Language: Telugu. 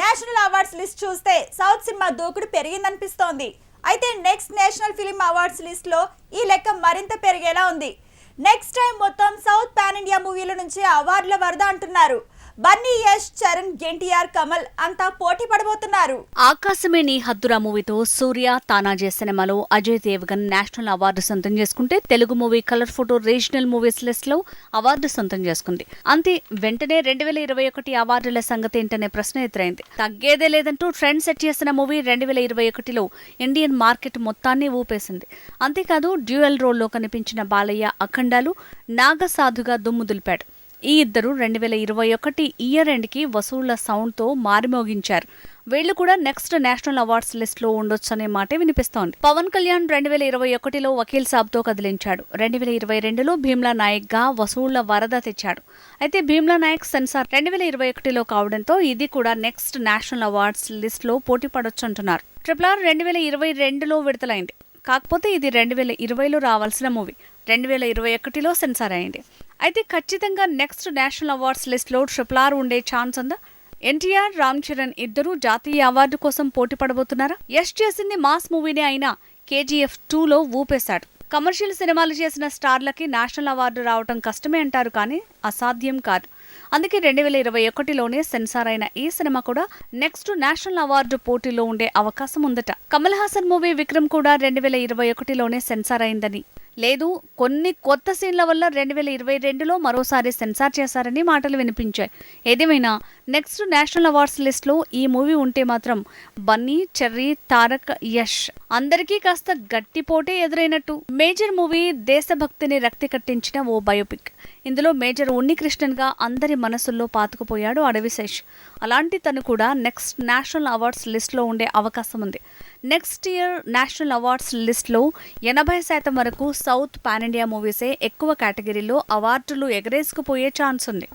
నేషనల్ అవార్డ్స్ లిస్ట్ చూస్తే సౌత్ సినిమా దూకుడు పెరిగిందనిపిస్తోంది. అయితే నెక్స్ట్ నేషనల్ ఫిలిం అవార్డ్స్ లిస్ట్లో ఈ లెక్క మరింత పెరిగేలా ఉంది. నెక్స్ట్ టైం మొత్తం సౌత్ పాన్ ఇండియా మూవీల నుంచి అవార్డుల వరద అంటున్నారు. బన్నీ యష్ చరణ్ ఎన్టీఆర్ కమల్ అంతా పోటీ పడబోతున్నారు. ఆకాశమే నీ హద్దురా మూవీతో సూర్య తానాజే సినిమాలో అజయ్ దేవగన్ నేషనల్ అవార్డు సొంతం చేసుకుంటే Telugu movie colour photo regional movies లిస్ట్లో అవార్డు సొంతం చేసుకుంది. అంతే వెంటనే రెండు వేల ఇరవై ఒకటి అవార్డుల సంగతి ఏంటనే ప్రశ్న ఎదురైంది. తగ్గేదే లేదంటూ ట్రెండ్ సెట్ చేసిన మూవీ రెండు వేల ఇరవై ఒకటిలో ఇండియన్ మార్కెట్ మొత్తాన్ని ఊపేసింది. అంతేకాదు డ్యూయల్ రోల్లో కనిపించిన బాలయ్య అఖండాలు నాగసాధుగా దుమ్ము దులిపాడు. ఈ ఇద్దరు రెండు వేల ఇరవై ఒకటి ఇయర్ ఎండ్కి వసూళ్ళ సౌండ్తో మారిమోగించారు. వీళ్ళు కూడా నెక్స్ట్ నేషనల్ అవార్డ్స్ లిస్ట్లో ఉండొచ్చనే మాటే వినిపిస్తోంది. పవన్ కళ్యాణ్ రెండు వేల ఇరవై ఒకటిలో వకీల్ సాబ్తో కదిలించాడు. రెండు వేల ఇరవై రెండులో భీమ్లా నాయక్గా వసూళ్ళ వరద తెచ్చాడు. అయితే భీమ్లా నాయక్ సెన్సార్ రెండు వేల ఇరవై ఒకటిలో కావడంతో ఇది కూడా నెక్స్ట్ నేషనల్ అవార్డ్స్ లిస్ట్లో పోటీ పడొచ్చు అంటున్నారు ట్రిపుల్ ఆర్ రెండు వేల ఇరవై రెండులో విడుదలైంది. కాకపోతే ఇది రెండు వేల ఇరవైలో రావాల్సిన మూవీ. రెండు వేల ఇరవై ఒకటిలో సెన్సార్ అయింది. అయితే ఖచ్చితంగా నెక్స్ట్ నేషనల్ అవార్డ్స్ లిస్ట్లో ట్రిపుల్ ఆర్ ఉండే ఛాన్స్ ఉందా? ఎన్టీఆర్ రామ్ చరణ్ ఇద్దరూ జాతీయ అవార్డు కోసం పోటీ పడబోతున్నారా? యష్ చేసింది మాస్ మూవీనే అయినా కేజీఎఫ్ టూలో ఊపేశాడు. కమర్షియల్ సినిమాలు చేసిన స్టార్లకి నేషనల్ అవార్డు రావటం కష్టమే అంటారు కానీ అసాధ్యం కాదు. అందుకే రెండు వేల ఇరవై ఒకటిలోనే సెన్సార్ అయిన ఈ సినిమా కూడా నెక్స్ట్ నేషనల్ అవార్డు పోటీలో ఉండే అవకాశం ఉందట. కమల్ హాసన్ మూవీ విక్రమ్ కూడా రెండు వేల ఇరవై ఒకటిలోనే సెన్సార్ అయిందని లేదు కొన్ని కొత్త సీన్ల వల్ల రెండు వేల ఇరవై రెండులో మరోసారి సెన్సార్ చేశారని మాటలు వినిపించాయి. ఏదేమైనా నెక్స్ట్ నేషనల్ అవార్డ్స్ లిస్ట్లో ఈ మూవీ ఉంటే మాత్రం బన్నీ చెర్రీ తారక్ యష్ అందరికీ కాస్త గట్టి పోటే ఎదురైనట్టు. మేజర్ మూవీ దేశభక్తిని రక్తి కట్టించిన ఓ బయోపిక్. ఇందులో మేజర్ ఉన్నికృష్ణన్గా అందరి మనసుల్లో పాతుకుపోయాడు అడవిశేష్ అలాంటి తను కూడా నెక్స్ట్ నేషనల్ అవార్డ్స్ లిస్ట్లో ఉండే అవకాశం ఉంది. నెక్స్ట్ ఇయర్ నేషనల్ అవార్డ్స్ లిస్ట్లో ఎనభై శాతం వరకు సౌత్ పాన్ ఇండియా మూవీసే ఎక్కువ కేటగిరీలో అవార్డులు ఎగరేసుకుపోయే ఛాన్స్ ఉంది.